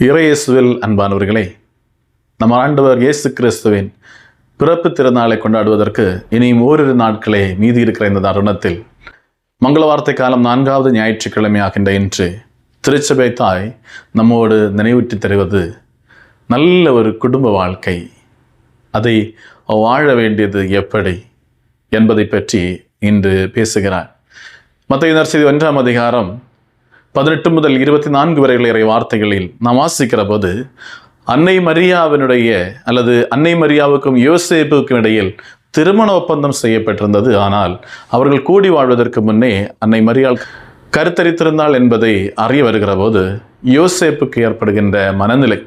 இறையேசுவில் அன்பானவர்களே நம் ஆண்டவர் இயேசு கிறிஸ்துவின் பிறப்பு திருநாளை கொண்டாடுவதற்கு இனியும் ஓரிரு நாட்களே மீதி இருக்கிற இந்த தருணத்தில் மங்கள வார்த்தை காலம் நான்காவது ஞாயிற்றுக்கிழமையாகின்ற இன்று திருச்சபை தாய் நம்மோடு நினைவூட்டி தருவது நல்ல ஒரு குடும்ப வாழ்க்கை. அதை வாழ வேண்டியது எப்படி என்பதை பற்றி இன்று பேசுகிறார். மத்திய நர்சதி ஒன்றாம் அதிகாரம் பதினெட்டு முதல் இருபத்தி நான்கு வரைகளை இறை வார்த்தைகளில் நாம் வாசிக்கிற போது அன்னை மரியாவினுடைய அல்லது அன்னை மரியாவுக்கும் யோசேப்புக்கும் இடையில் திருமண ஒப்பந்தம் செய்யப்பட்டிருந்தது. ஆனால் அவர்கள் கூடி வாழ்வதற்கு முன்னே அன்னை மரியாள் கருத்தரித்திருந்தாள் என்பதை அறிய வருகிற போது யோசேப்புக்கு ஏற்படுகின்ற மனநிலை.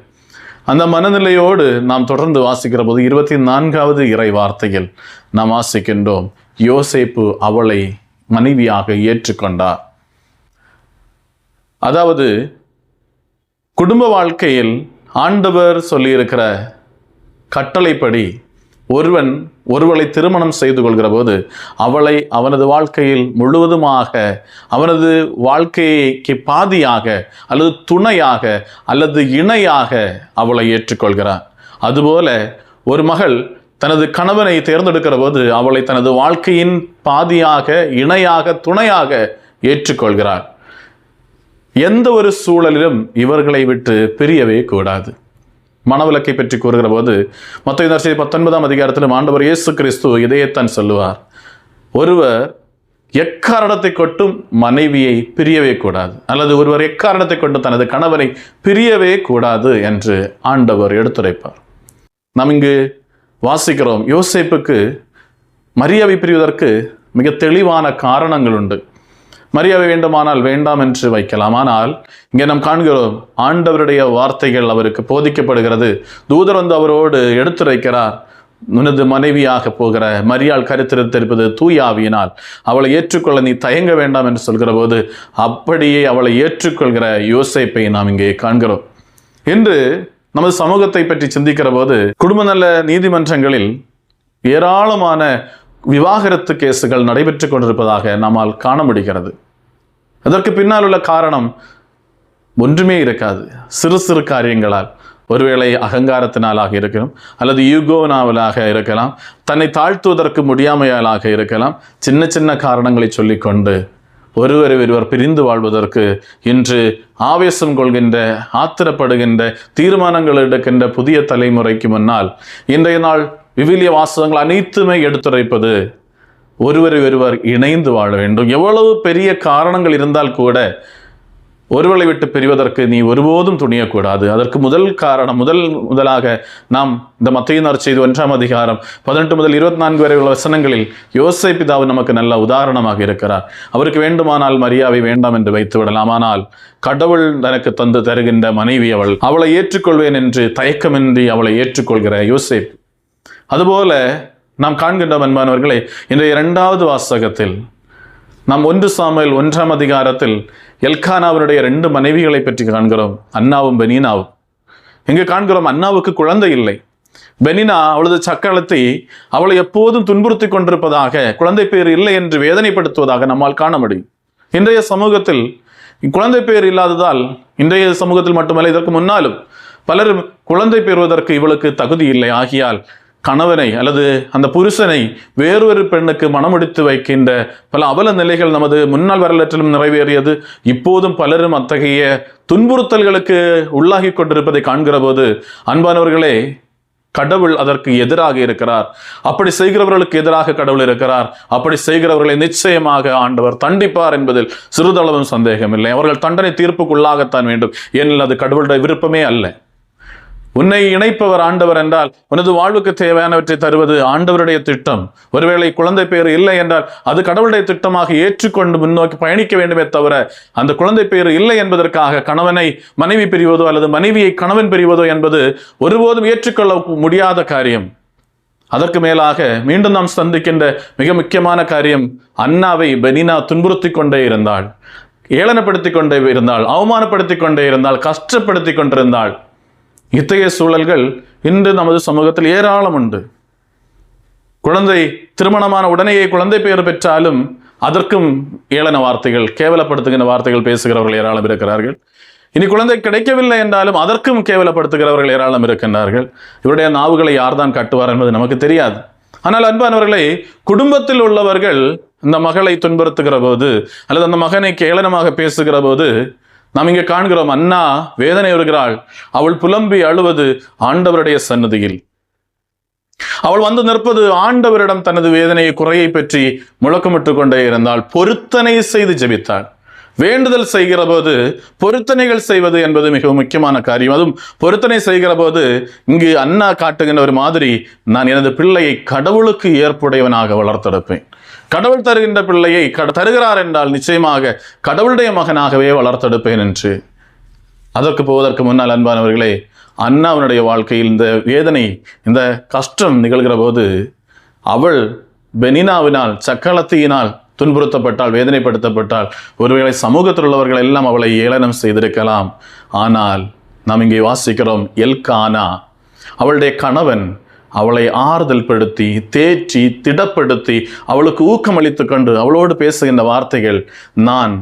அந்த மனநிலையோடு நாம் தொடர்ந்து வாசிக்கிற போது இருபத்தி நான்காவது இறை வார்த்தையில் நாம் வாசிக்கின்றோம் யோசேப்பு அவளை மனைவியாக ஏற்றுக்கொண்டார். அதாவது குடும்ப வாழ்க்கையில் ஆண்டவர் சொல்லியிருக்கிற கட்டளைப்படி ஒருவன் ஒருவளை திருமணம் செய்து கொள்கிற போது அவளை அவனது வாழ்க்கையில் முழுவதுமாக அவனது வாழ்க்கைக்கு பாதியாக அல்லது துணையாக அல்லது இணையாக அவளை ஏற்றுக்கொள்கிறான். அதுபோல ஒரு மகள் தனது கணவனை தேர்ந்தெடுக்கிற போது அவளை தனது வாழ்க்கையின் பாதியாக இணையாக துணையாக ஏற்றுக்கொள்கிறார் எந்த ஒரு சூழலிலும் இவர்களை விட்டு பிரியவே கூடாது. மனவிலக்கை பற்றி கூறுகிற போது மொத்த நர்சை பத்தொன்பதாம் அதிகாரத்தில் ஆண்டவர் இயேசு கிறிஸ்து இதையத்தான் சொல்லுவார். ஒருவர் எக்காரணத்தை கொட்டும் மனைவியை பிரியவே கூடாது. அல்லது ஒருவர் எக்காரணத்தை கொண்டு தனது கணவனை பிரியவே கூடாது என்று ஆண்டவர் எடுத்துரைப்பார். நாம் இங்கு வாசிக்கிறோம் யோசேப்புக்கு மரியாதை பிரிவதற்கு மிக தெளிவான காரணங்கள் உண்டு. மரியாதை வேண்டுமானால் வேண்டாம் என்று வைக்கலாம். ஆனால் இங்கே நாம் காண்கிறோம் ஆண்டவருடைய வார்த்தைகள் அவருக்கு போதிக்கப்படுகிறது. தூதர் வந்து அவரோடு எடுத்துரைக்கிறார். உனது மனைவியாக போகிற மரியாள் கருத்திருத்திருப்பது தூயாவியினால் அவளை ஏற்றுக்கொள்ள நீ தயங்க வேண்டாம் என்று சொல்கிற போது அப்படியே அவளை ஏற்றுக்கொள்கிற யோசைப்பை நாம் இங்கே காண்கிறோம். இன்று நமது சமூகத்தை பற்றி சிந்திக்கிற போது குடும்ப நல நீதிமன்றங்களில் ஏராளமான விவாகரத்து கேசுகள் நடைபெற்று கொண்டிருப்பதாக நம்மால் காண முடிகிறது. அதற்கு பின்னால் உள்ள காரணம் ஒன்றுமே இருக்காது. சிறு சிறு காரியங்களால். ஒருவேளை அகங்காரத்தினாலாக இருக்கலாம் அல்லது யூகோனாவலாக இருக்கலாம் தன்னை தாழ்த்துவதற்கு முடியாமையாலாக இருக்கலாம் சின்ன சின்ன காரணங்களை சொல்லிக்கொண்டு ஒருவரை ஒருவர் பிரிந்து வாழ்வதற்கு இன்று ஆவேசம் கொள்கின்ற ஆத்திரப்படுகின்ற தீர்மானங்கள் எடுக்கின்ற புதிய தலைமுறைக்கு முன்னால் இன்றைய நாள் விவிலிய வாசகங்கள் அனைத்துமே எடுத்துரைப்பது ஒருவரை ஒருவர் இணைந்து வாழ வேண்டும். எவ்வளவு பெரிய காரணங்கள் இருந்தால் கூட ஒருவரை விட்டு பிரிவதற்கு நீ ஒருபோதும் துணியக்கூடாது. அதற்கு முதல் காரணம் முதல் முதலாக நாம் இந்த மத்திய செய்து ஒன்றாம் அதிகாரம் பதினெட்டு முதல் இருபத்தி நான்கு வரை உள்ள வசனங்களில் யோசை பிதாவு நமக்கு நல்ல உதாரணமாக இருக்கிறார். அவருக்கு வேண்டுமானால் மரியாதை வேண்டாம் என்று வைத்து விடலாம் ஆனால் கடவுள் தனக்கு தந்து தருகின்ற மனைவி அவள் அவளை ஏற்றுக்கொள்வேன் என்று தயக்கமின்றி அவளை ஏற்றுக்கொள்கிற யோசேப் அதுபோல நாம் காண்கின்றோம் அன்பானவர்களே இன்றைய இரண்டாவது வாசகத்தில் நாம் ஒன்று சாமல் ஒன்றாம் அதிகாரத்தில் எல்கானாவினுடைய ரெண்டு மனைவிகளை பற்றி காண்கிறோம். அண்ணாவும் பெனினாவும். இங்கு காண்கிறோம் அண்ணாவுக்கு குழந்தை இல்லை. பெனினா அவளது சக்களத்தை அவளை எப்போதும் துன்புறுத்தி கொண்டிருப்பதாக குழந்தை பேர் இல்லை என்று வேதனைப்படுத்துவதாக நம்மால் காண முடியும். இன்றைய சமூகத்தில் குழந்தை பேர் இல்லாததால் இன்றைய சமூகத்தில் மட்டுமல்ல இதற்கு முன்னாலும் பலரும் குழந்தை பெறுவதற்கு இவளுக்கு தகுதி இல்லை. ஆகியால் கணவனை அல்லது அந்த புருஷனை வேறொரு பெண்ணுக்கு மனமுடித்து வைக்கின்ற பல அவல நிலைகள் நமது முன்னாள் வரலாற்றிலும் நிறைவேறியது. இப்போதும் பலரும் அத்தகைய துன்புறுத்தல்களுக்கு உள்ளாகி கொண்டிருப்பதை காண்கிற போது அன்பானவர்களே கடவுள் அதற்கு எதிராக இருக்கிறார். அப்படி செய்கிறவர்களுக்கு எதிராக கடவுள் இருக்கிறார். அப்படி செய்கிறவர்களை நிச்சயமாக ஆண்டவர் தண்டிப்பார் என்பதில் சிறிதளவும் சந்தேகமில்லை. அவர்கள் தண்டனை தீர்ப்புக்குள்ளாகத்தான் வேண்டும். ஏனெனில் அது கடவுளுடைய விருப்பமே அல்ல. உன்னை இணைப்பவர் ஆண்டவர் என்றால் உனது வாழ்வுக்கு தேவையானவற்றை தருவது ஆண்டவருடைய திட்டம். ஒருவேளை குழந்தை பேர் இல்லை என்றால் அது கடவுளுடைய திட்டமாக ஏற்றுக்கொண்டு முன்னோக்கி பயணிக்க வேண்டுமே தவிர அந்த குழந்தை பேர் இல்லை என்பதற்காக கணவனை மனைவி பிரிவதோ அல்லது மனைவியை கணவன் பிரிவதோ என்பது ஒருபோதும் ஏற்றுக்கொள்ள முடியாத காரியம். அதற்கு மேலாக மீண்டும் நாம் சந்திக்கின்ற மிக முக்கியமான காரியம் அண்ணாவை பெனினா துன்புறுத்தி கொண்டே இருந்தாள். ஏளனப்படுத்திக் கொண்டே இருந்தாள் அவமானப்படுத்திக் கொண்டே இருந்தாள் கஷ்டப்படுத்தி கொண்டிருந்தாள். இத்தகைய சூழல்கள் இன்று நமது சமூகத்தில் ஏராளம் உண்டு. குழந்தை திருமணமான உடனேயே குழந்தை பெயர் பெற்றாலும் அதற்கும் ஏளன வார்த்தைகள் கேவலப்படுத்துகின்ற வார்த்தைகள் பேசுகிறவர்கள் ஏராளம் இருக்கிறார்கள். இனி குழந்தை கிடைக்கவில்லை என்றாலும் அதற்கும் கேவலப்படுத்துகிறவர்கள் ஏராளம் இருக்கின்றார்கள். இவருடைய நாவுகளை யார்தான் கட்டுவார் என்பது நமக்கு தெரியாது. ஆனால் அன்பானவர்களை குடும்பத்தில் உள்ளவர்கள் இந்த மகளை துன்புறுத்துகிற போது அல்லது அந்த மகனை கேளனமாக பேசுகிற போது நாம் இங்கே காண்கிறோம் அண்ணா வேதனை வருகிறாள். அவள் புலம்பி அழுவது ஆண்டவருடைய சன்னதியில் அவள் வந்து நிற்பது ஆண்டவரிடம் தனது வேதனையை குறையை பற்றி முழக்கமிட்டு கொண்டே இருந்தால் பொருத்தனை செய்து ஜெபித்தாள். வேண்டுதல் செய்கிற போது பொருத்தனைகள் செய்வது என்பது மிகவும் முக்கியமான காரியம். அதுவும் பொருத்தனை செய்கிற போது இங்கு அண்ணா காட்டுகின்ற ஒரு மாதிரி நான் எனது பிள்ளையை கடவுளுக்கு ஏற்புடையவனாக வளர்த்தெடுப்பேன். கடவுள் தருகின்ற பிள்ளையை கட- தருகிறார் என்றால் நிச்சயமாக கடவுளுடைய மகனாகவே வளர்த்தெடுப்பேன் என்று. அதற்கு போவதற்கு முன்னால் அன்பானவர்களே அண்ணாவினுடைய வாழ்க்கையில் இந்த வேதனை இந்த கஷ்டம் நிகழ்கிற போது அவள் பெனினாவினால் சக்களத்தியினால் துன்புறுத்தப்பட்டால் வேதனைப்படுத்தப்பட்டால் ஒருவேளை சமூகத்தில் உள்ளவர்கள் எல்லாம் அவளை ஏளனம் செய்திருக்கலாம். ஆனால் நாம் இங்கே வாசிக்கிறோம் எல்கானா அவளுடைய கணவன் அவளை ஆறுதல் படுத்தி தேற்றி திடப்படுத்தி அவளுக்கு ஊக்கமளித்து கொண்டு அவளோடு பேசுகின்ற வார்த்தைகள் நான்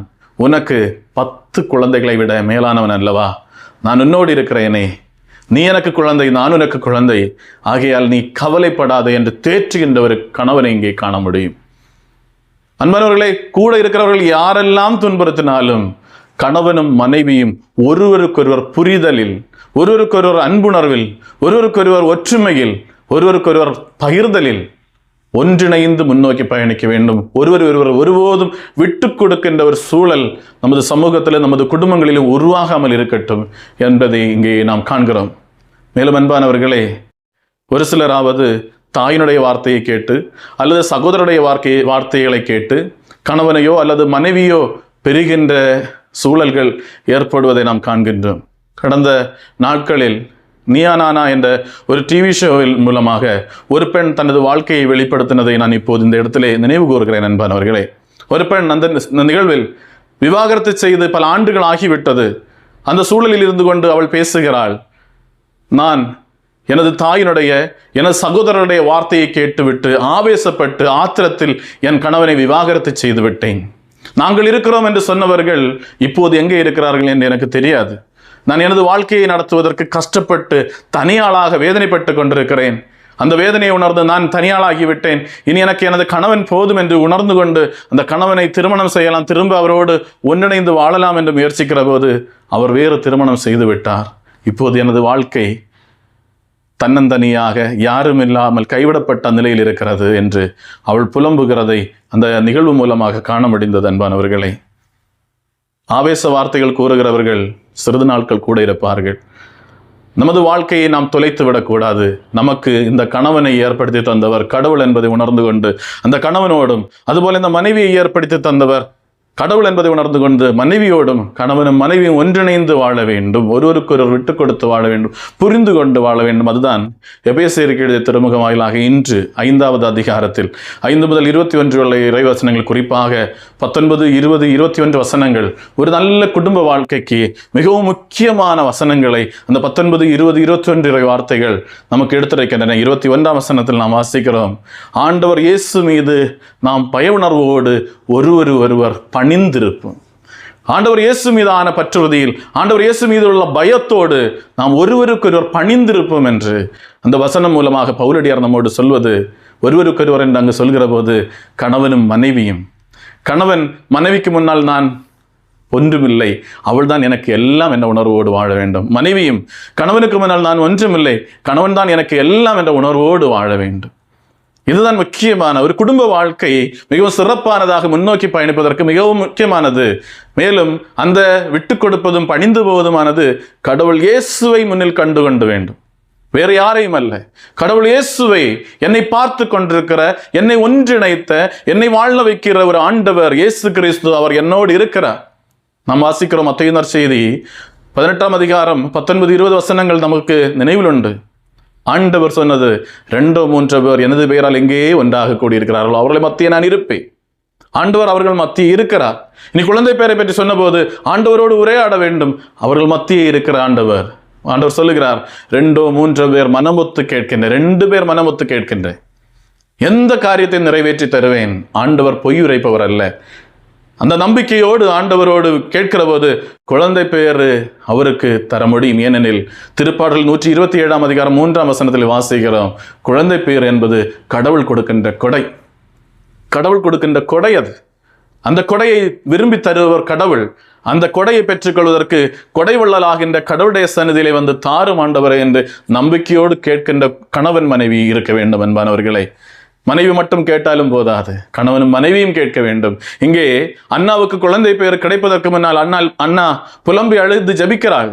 உனக்கு பத்து குழந்தைகளை விட மேலானவன் அல்லவா? நான் உன்னோடு இருக்கிறேனே. நீ எனக்கு குழந்தை நான் உனக்கு குழந்தை. ஆகையால் நீ கவலைப்படாதே என்று தேற்றுகின்ற ஒரு கணவனை இங்கே காண முடியும். அன்பானவர்களே கூட இருக்கிறவர்கள் யாரெல்லாம் துன்புறுத்தினாலும் கணவனும் மனைவியும் ஒருவருக்கொருவர் புரிதலில் ஒருவருக்கொருவர் அன்புணர்வில் ஒருவருக்கொருவர் ஒற்றுமையில் ஒருவருக்கொருவர் பகிர்தலில் ஒன்றிணைந்து முன்னோக்கி பயணிக்க வேண்டும். ஒருவர் ஒருவர் ஒருபோதும் விட்டு கொடுக்கின்ற ஒரு சூழல் நமது சமூகத்திலும் நமது குடும்பங்களிலும் உருவாகாமல் இருக்கட்டும் என்பதை இங்கே நாம் காண்கிறோம். மேலும் அன்பானவர்களே ஒரு சிலராவது தாயினுடைய வார்த்தையை கேட்டு அல்லது சகோதரருடைய வார்த்தை வார்த்தைகளை கேட்டு கணவனையோ அல்லது மனைவியோ பெறுகின்ற சூழல்கள் ஏற்படுவதை நாம் காண்கின்றோம். கடந்த நாட்களில் நீயா நானா என்ற ஒரு டிவி ஷோவில் மூலமாக ஒரு பெண் தனது வாழ்க்கையை வெளிப்படுத்தினதை நான் இப்போது இந்த இடத்திலே நினைவு கூறுகிறேன் அன்பானவர்களே. ஒரு பெண் அந்த நிகழ்வில் விவாகரத்து செய்து பல ஆண்டுகள் ஆகிவிட்டது. அந்த சூழலில் இருந்து கொண்டு அவள் பேசுகிறாள் நான் எனது தாயினுடைய எனது சகோதரருடைய வார்த்தையை கேட்டுவிட்டு ஆவேசப்பட்டு ஆத்திரத்தில் என் கணவனை விவாகரத்து செய்து விட்டேன் நாங்கள் இருக்கிறோம் என்று சொன்னவர்கள் இப்போது எங்கே இருக்கிறார்கள் என்று எனக்கு தெரியாது. நான் எனது வாழ்க்கையை நடத்துவதற்கு கஷ்டப்பட்டு தனியாளாக வேதனைப்பட்டு கொண்டிருக்கிறேன். அந்த வேதனையை உணர்ந்து நான் தனியாளாகிவிட்டேன். இனி எனக்கு எனது கணவன் போதும் என்று உணர்ந்து கொண்டு அந்த கணவனை திருமணம் செய்யலாம் திரும்ப அவரோடு ஒன்றிணைந்து வாழலாம் என்று முயற்சிக்கிற போது அவர் வேறு திருமணம் செய்து விட்டார் இப்போது எனது வாழ்க்கை தன்னந்தனியாக யாரும் இல்லாமல் கைவிடப்பட்ட நிலையில் இருக்கிறது என்று அவள் புலம்புகிறதை அந்த நிகழ்வு மூலமாக காண முடிந்தது அன்பானவர்களே. ஆவேச வார்த்தைகள் கூறுகிறவர்கள் சிறிது நாட்கள் கூட இருப்பார்கள். நமது வாழ்க்கையை நாம் தொலைத்து விடக்கூடாது. நமக்கு இந்த கணவனை ஏற்படுத்தி தந்தவர் கடவுள் என்பதை உணர்ந்து கொண்டு அந்த கணவனோடும் அதுபோல இந்த மனைவியை ஏற்படுத்தி தந்தவர் கடவுள் என்பதை உணர்ந்து கொண்டு மனைவியோடும் கணவனும் மனைவியும் ஒன்றிணைந்து வாழ வேண்டும். ஒருவருக்கொருவர் விட்டு கொடுத்து வாழ வேண்டும். புரிந்து கொண்டு வாழ வேண்டும். அதுதான் எபேசியருக்கு எழுதிய திருமுக வாயிலாக இன்று ஐந்தாவது அதிகாரத்தில். ஐந்து முதல் இருபத்தி ஒன்று உள்ள இறைவசனங்கள் குறிப்பாக பத்தொன்பது இருபது இருபத்தி ஒன்று வசனங்கள் ஒரு நல்ல குடும்ப வாழ்க்கைக்கு மிகவும் முக்கியமான வசனங்களை அந்த பத்தொன்பது இருபது இருபத்தி ஒன்று இறை வார்த்தைகள் நமக்கு எடுத்துரைக்கின்றன. இருபத்தி ஒன்றாம் வசனத்தில் நாம் வாசிக்கிறோம் ஆண்டவர் இயேசு மீது நாம் பய உணர்வோடு ஒருவர் ஒருவர் அணிந்திருப்போம் ஆண்டவர் இயேசு மீதான பற்றுறுதியில் ஆண்டவர் இயேசு மீது உள்ள பயத்தோடு நாம் ஒருவருக்கொருவர் பணிந்திருப்போம் என்று அந்த வசனம் மூலமாக பௌரடியார் நம்மோடு சொல்வது ஒருவருக்கொருவர் என்று அங்கு சொல்கிற போது கணவனும் மனைவியும். கணவன் மனைவிக்கு முன்னால் நான் ஒன்றுமில்லை அவள்தான் எனக்கு எல்லாம் என்ற உணர்வோடு வாழ வேண்டும். மனைவியும் கணவனுக்கு முன்னால் நான் ஒன்றுமில்லை கணவன் தான் எனக்கு எல்லாம் என்ற உணர்வோடு வாழ வேண்டும். இதுதான் முக்கியமான ஒரு குடும்ப வாழ்க்கை. மிகவும் சிறப்பானதாக முன்னோக்கி பயணிப்பதற்கு மிகவும் முக்கியமானது. மேலும் அந்த விட்டு கொடுப்பதும் பணிந்து போவதுமானது கடவுள் இயேசுவை முன்னில் கண்டு கொண்டு வேண்டும். வேறு யாரையும் அல்ல. கடவுள் இயேசுவை என்னை பார்த்து கொண்டிருக்கிற என்னை ஒன்றிணைத்த என்னை வாழ வைக்கிற ஒரு ஆண்டவர் இயேசு கிறிஸ்து அவர் என்னோடு இருக்கிறார். நாம் வாசிக்கிறோம் அத்தையினர் செய்தி. பதினெட்டாம் அதிகாரம் பத்தொன்பது இருபது வசனங்கள் நமக்கு நினைவில் உண்டு ஆண்டவர் சொன்னது ரெண்டோ மூன்றோ பேர் எனது பெயரால் எங்கேயே ஒன்றாக கூடியிருக்கிறார்களோ அவர்களை மத்திய நான் இருப்பேன். ஆண்டவர் அவர்கள் மத்திய இருக்கிறார். இனி குழந்தை பேரை பற்றி சொன்னபோது ஆண்டவரோடு உரையாட வேண்டும். அவர்கள் மத்தியே இருக்கிற ஆண்டவர். ஆண்டவர் சொல்லுகிறார் ரெண்டோ மூன்றோ பேர் மனமொத்து கேட்கின்ற ரெண்டு பேர் மனமொத்து கேட்கின்ற எந்த காரியத்தை நிறைவேற்றி தருவேன். ஆண்டவர் பொய் உரைப்பவர் அல்ல. அந்த நம்பிக்கையோடு ஆண்டவரோடு கேட்கிற போது குழந்தை பெயர் அவருக்கு தர முடியும். ஏனெனில் திருப்பாடல் நூற்றி இருபத்தி ஏழாம் அதிகாரம் மூன்றாம் வசனத்தில் வாசிக்கிறோம். குழந்தை பெயர் என்பது கடவுள் கொடுக்கின்ற கொடை. கடவுள் கொடுக்கின்ற கொடை அது. அந்த கொடையை விரும்பி தருவர் கடவுள். அந்த கொடையை பெற்றுக்கொள்வதற்கு கொடை வள்ளலாகின்ற கடவுளுடைய சன்னதியிலே வந்து தாரும் ஆண்டவரே என்று நம்பிக்கையோடு கேட்கின்ற கணவன் மனைவி இருக்க வேண்டும் என்பானவர்களை மனைவி மட்டும் கேட்டாலும் போதாது. கணவனும் மனைவியும் கேட்க வேண்டும். இங்கே அண்ணாவுக்கு குழந்தை பெயர் கிடைப்பதற்கு முன்னால் அண்ணா அண்ணா புலம்பி அழுது ஜபிக்கிறாள்.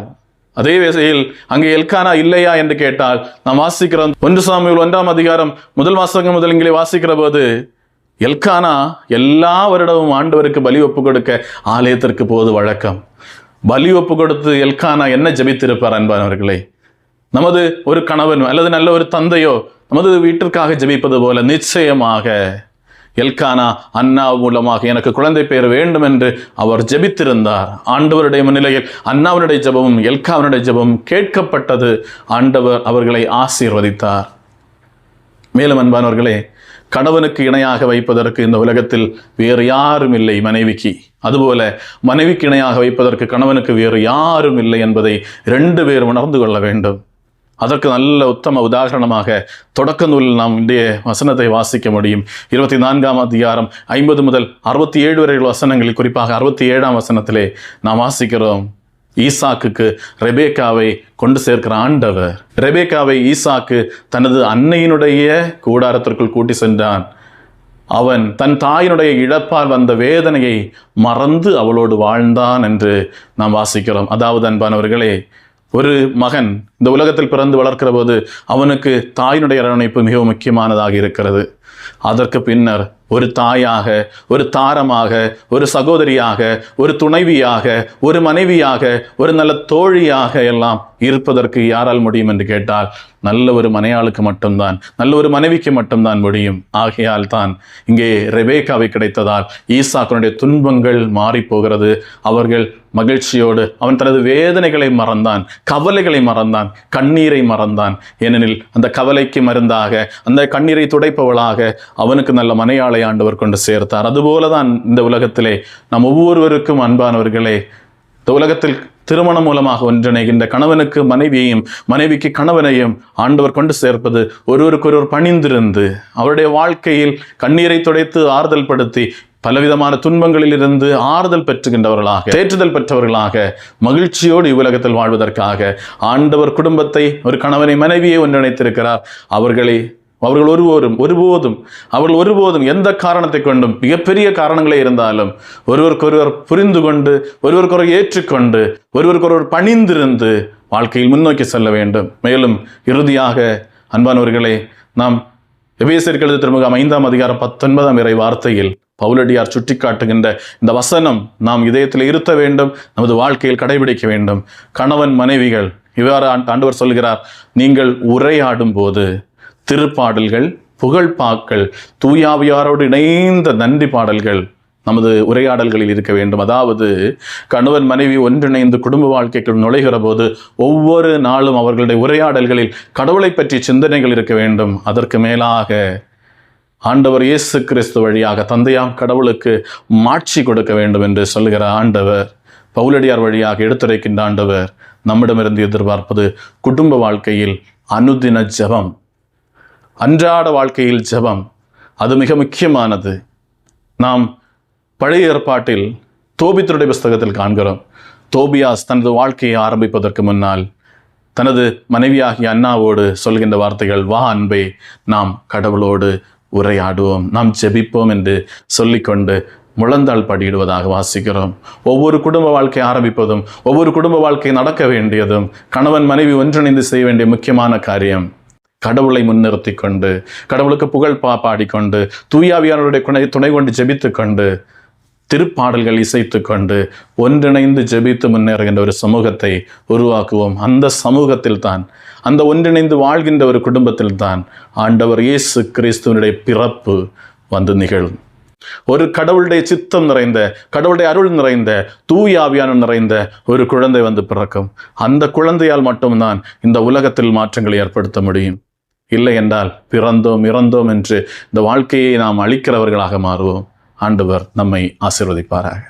அதே வேசையில் அங்கே எல்கானா இல்லையா என்று கேட்டால் நாம் வாசிக்கிறோம் ஒன்று சாமியில் ஒன்றாம் அதிகாரம் முதல் வாசகம் முதல் இங்கே வாசிக்கிற போது எல்கானா எல்லா வருடமும் ஆண்டவருக்கு பலி ஒப்பு கொடுக்க ஆலயத்திற்கு போது வழக்கம். பலி ஒப்பு கொடுத்து எல்கானா என்ன ஜபித்திருப்பார் அன்பானவர்களே? நமது ஒரு கணவனோ அல்லது நல்ல ஒரு தந்தையோ நமது வீட்டிற்காக ஜெபிப்பது போல நிச்சயமாக எல்கானா அண்ணா மூலமாக எனக்கு குழந்தை பெயர் வேண்டும் என்று அவர் ஜெபித்திருந்தார். ஆண்டவருடைய முன்னிலையில் அண்ணாவினுடைய ஜபமும் எல்காவினுடைய ஜபமும் கேட்கப்பட்டது. ஆண்டவர் அவர்களை ஆசீர்வதித்தார். மேலும் அன்பானவர்களே கணவனுக்கு இணையாக வைப்பதற்கு இந்த உலகத்தில் வேறு யாரும் இல்லை மனைவிக்கு. அதுபோல மனைவிக்கு இணையாக வைப்பதற்கு கணவனுக்கு வேறு யாரும் இல்லை என்பதை ரெண்டு பேர் உணர்ந்து கொள்ள வேண்டும். அதற்கு நல்ல உத்தம உதாரணமாக தொடக்க நூலில் நாம் இன்றைய வசனத்தை வாசிக்க முடியும். இருபத்தி நான்காம் அதிகாரம் ஐம்பது முதல் அறுபத்தி ஏழு வரை வசனங்களில் குறிப்பாக அறுபத்தி ஏழாம் வசனத்திலே நாம் வாசிக்கிறோம். ஈசாக்குக்கு ரெபேக்காவை கொண்டு சேர்க்கிற ஆண்டவர். ரெபேக்காவை ஈசாக்கு தனது அன்னையினுடைய கூடாரத்திற்குள் கூட்டி சென்றான். அவன் தன் தாயினுடைய இழப்பால் வந்த வேதனையை மறந்து அவளோடு வாழ்ந்தான் என்று நாம் வாசிக்கிறோம். அதாவது அன்பானவர்களே ஒரு மகன் இந்த உலகத்தில் பிறந்து வளர்க்கிற போது அவனுக்கு தாயினுடைய அரவணைப்பு மிகவும் முக்கியமானதாக இருக்கிறது. அதற்கு பின்னர் ஒரு தாயாக ஒரு தாரமாக ஒரு சகோதரியாக ஒரு துணைவியாக ஒரு மனைவியாக ஒரு நல்ல தோழியாக எல்லாம் இருப்பதற்கு யாரால் முடியும் என்று கேட்டால் நல்ல ஒரு மனையாளுக்கு மட்டும்தான் நல்ல ஒரு மனைவிக்கு மட்டும்தான் முடியும். ஆகையால் தான் இங்கே ரெபேக்காவை கிடைத்ததால் ஈசாக்கனுடைய துன்பங்கள் மாறி போகிறது அவர்கள் மகிழ்ச்சியோடு அவன் தனது வேதனைகளை மறந்தான் கவலைகளை மறந்தான் கண்ணீரை மறந்தான். ஏனெனில் அந்த கவலைக்கு மருந்தாக அந்த கண்ணீரை துடைப்பவளாக அவனுக்கு நல்ல மனையாளை ஆண்டவர் கொண்டு சேர்த்தார். அதுபோல தான் இந்த உலகத்திலே நாம் ஒவ்வொருவருக்கும் அன்பானவர்களே இந்த உலகத்தில் திருமணம் மூலமாக ஒன்றிணைகின்ற கணவனுக்கு மனைவியையும் மனைவிக்கு கணவனையும் ஆண்டவர் கொண்டு சேர்ப்பது ஒருவருக்கொருவர் பணிந்திருந்து அவருடைய வாழ்க்கையில் கண்ணீரை துடைத்து ஆறுதல் படுத்தி பலவிதமான துன்பங்களில் இருந்து ஆறுதல் பெற்றுகின்றவர்களாக தேற்றுதல் பெற்றவர்களாக மகிழ்ச்சியோடு இவ்வுலகத்தில் வாழ்வதற்காக ஆண்டவர் குடும்பத்தை ஒரு கணவனை மனைவியை ஒன்றிணைத்திருக்கிறார். அவர்களை அவர்கள் ஒருவரும் ஒருபோதும் அவர்கள் ஒருபோதும் எந்த காரணத்தை கொண்டும் மிகப்பெரிய காரணங்களே இருந்தாலும் ஒருவருக்கொருவர் புரிந்து கொண்டு ஒருவருக்கொருவர் ஏற்றுக்கொண்டு ஒருவருக்கொருவர் பணிந்திருந்து வாழ்க்கையில் முன்னோக்கி செல்ல வேண்டும். மேலும் இறுதியாக அன்பானவர்களே நாம் எபேசியர் திருமுகம் ஐந்தாம் அதிகாரம் பத்தொன்பதாம் இறை வார்த்தையில் பவுலடியார் சுட்டிக்காட்டுகின்ற இந்த வசனம் நாம் இதயத்தில் இருத்த வேண்டும் நமது வாழ்க்கையில் கடைபிடிக்க வேண்டும். கணவன் மனைவிகள் இவ்வாறு ஆண்டவர் சொல்கிறார் நீங்கள் உரையாடும் போது திருப்பாடல்கள் புகழ்பாக்கள் தூயாவியாரோடு இணைந்த நன்றி பாடல்கள் நமது உரையாடல்களில் இருக்க வேண்டும். அதாவது கணவன் மனைவி ஒன்றிணைந்து குடும்ப வாழ்க்கைக்குள் நுழைகிற போது ஒவ்வொரு நாளும் அவர்களுடைய உரையாடல்களில் கடவுளை பற்றி சிந்தனைகள் இருக்க வேண்டும். அதற்கு மேலாக ஆண்டவர் இயேசு கிறிஸ்து வழியாக தந்தையாம் கடவுளுக்கு மாட்சி கொடுக்க வேண்டும் என்று சொல்லுகிற ஆண்டவர் பவுலடியார் வழியாக எடுத்துரைக்கின்ற ஆண்டவர் நம்மிடமிருந்து எதிர்பார்ப்பது குடும்ப வாழ்க்கையில் அனுதின ஜபம். அன்றாட வாழ்க்கையில் ஜெபம் அது மிக முக்கியமானது. நாம் பழைய ஏற்பாட்டில் தோபித்தருடைய புஸ்தகத்தில் காண்கிறோம். தோபியாஸ் தனது வாழ்க்கையை ஆரம்பிப்பதற்கு முன்னால் தனது மனைவியாகிய அண்ணாவோடு சொல்கின்ற வார்த்தைகள் வா அன்பே நாம் கடவுளோடு உரையாடுவோம் நாம் ஜெபிப்போம் என்று சொல்லிக்கொண்டு முழந்தாள் படியிடுவதாக வாசிக்கிறோம். ஒவ்வொரு குடும்ப வாழ்க்கை ஆரம்பிப்பதும் ஒவ்வொரு குடும்ப வாழ்க்கை நடக்க வேண்டியதும் கணவன் மனைவி ஒன்றிணைந்து செய்ய வேண்டிய முக்கியமான காரியம் கடவுளை முன்னிறுத்தி கொண்டு கடவுளுக்கு புகழ் பா பாடிக்கொண்டு தூயாவியானவருடைய துணை துணை கொண்டு ஜெபித்து கொண்டு திருப்பாடல்கள் இசைத்து கொண்டு ஒன்றிணைந்து ஜெபித்து முன்னேறுகின்ற ஒரு சமூகத்தை உருவாக்குவோம். அந்த சமூகத்தில் தான் அந்த ஒன்றிணைந்து வாழ்கின்ற ஒரு குடும்பத்தில் தான் ஆண்டவர் இயேசு கிறிஸ்துவனுடைய பிறப்பு வந்து நிகழும். ஒரு கடவுளுடைய சித்தம் நிறைந்த கடவுளுடைய அருள் நிறைந்த தூயாவியான நிறைந்த ஒரு குழந்தை வந்து பிறக்கும். அந்த குழந்தையால் மட்டும்தான் இந்த உலகத்தில் மாற்றங்களை ஏற்படுத்த முடியும். இல்லை என்றால் பிறந்தோம் இறந்தோம் என்று இந்த வாழ்க்கையை நாம் அழிக்கிறவர்களாக மாறுவோம். ஆண்டவர் நம்மை ஆசீர்வதிப்பாராக.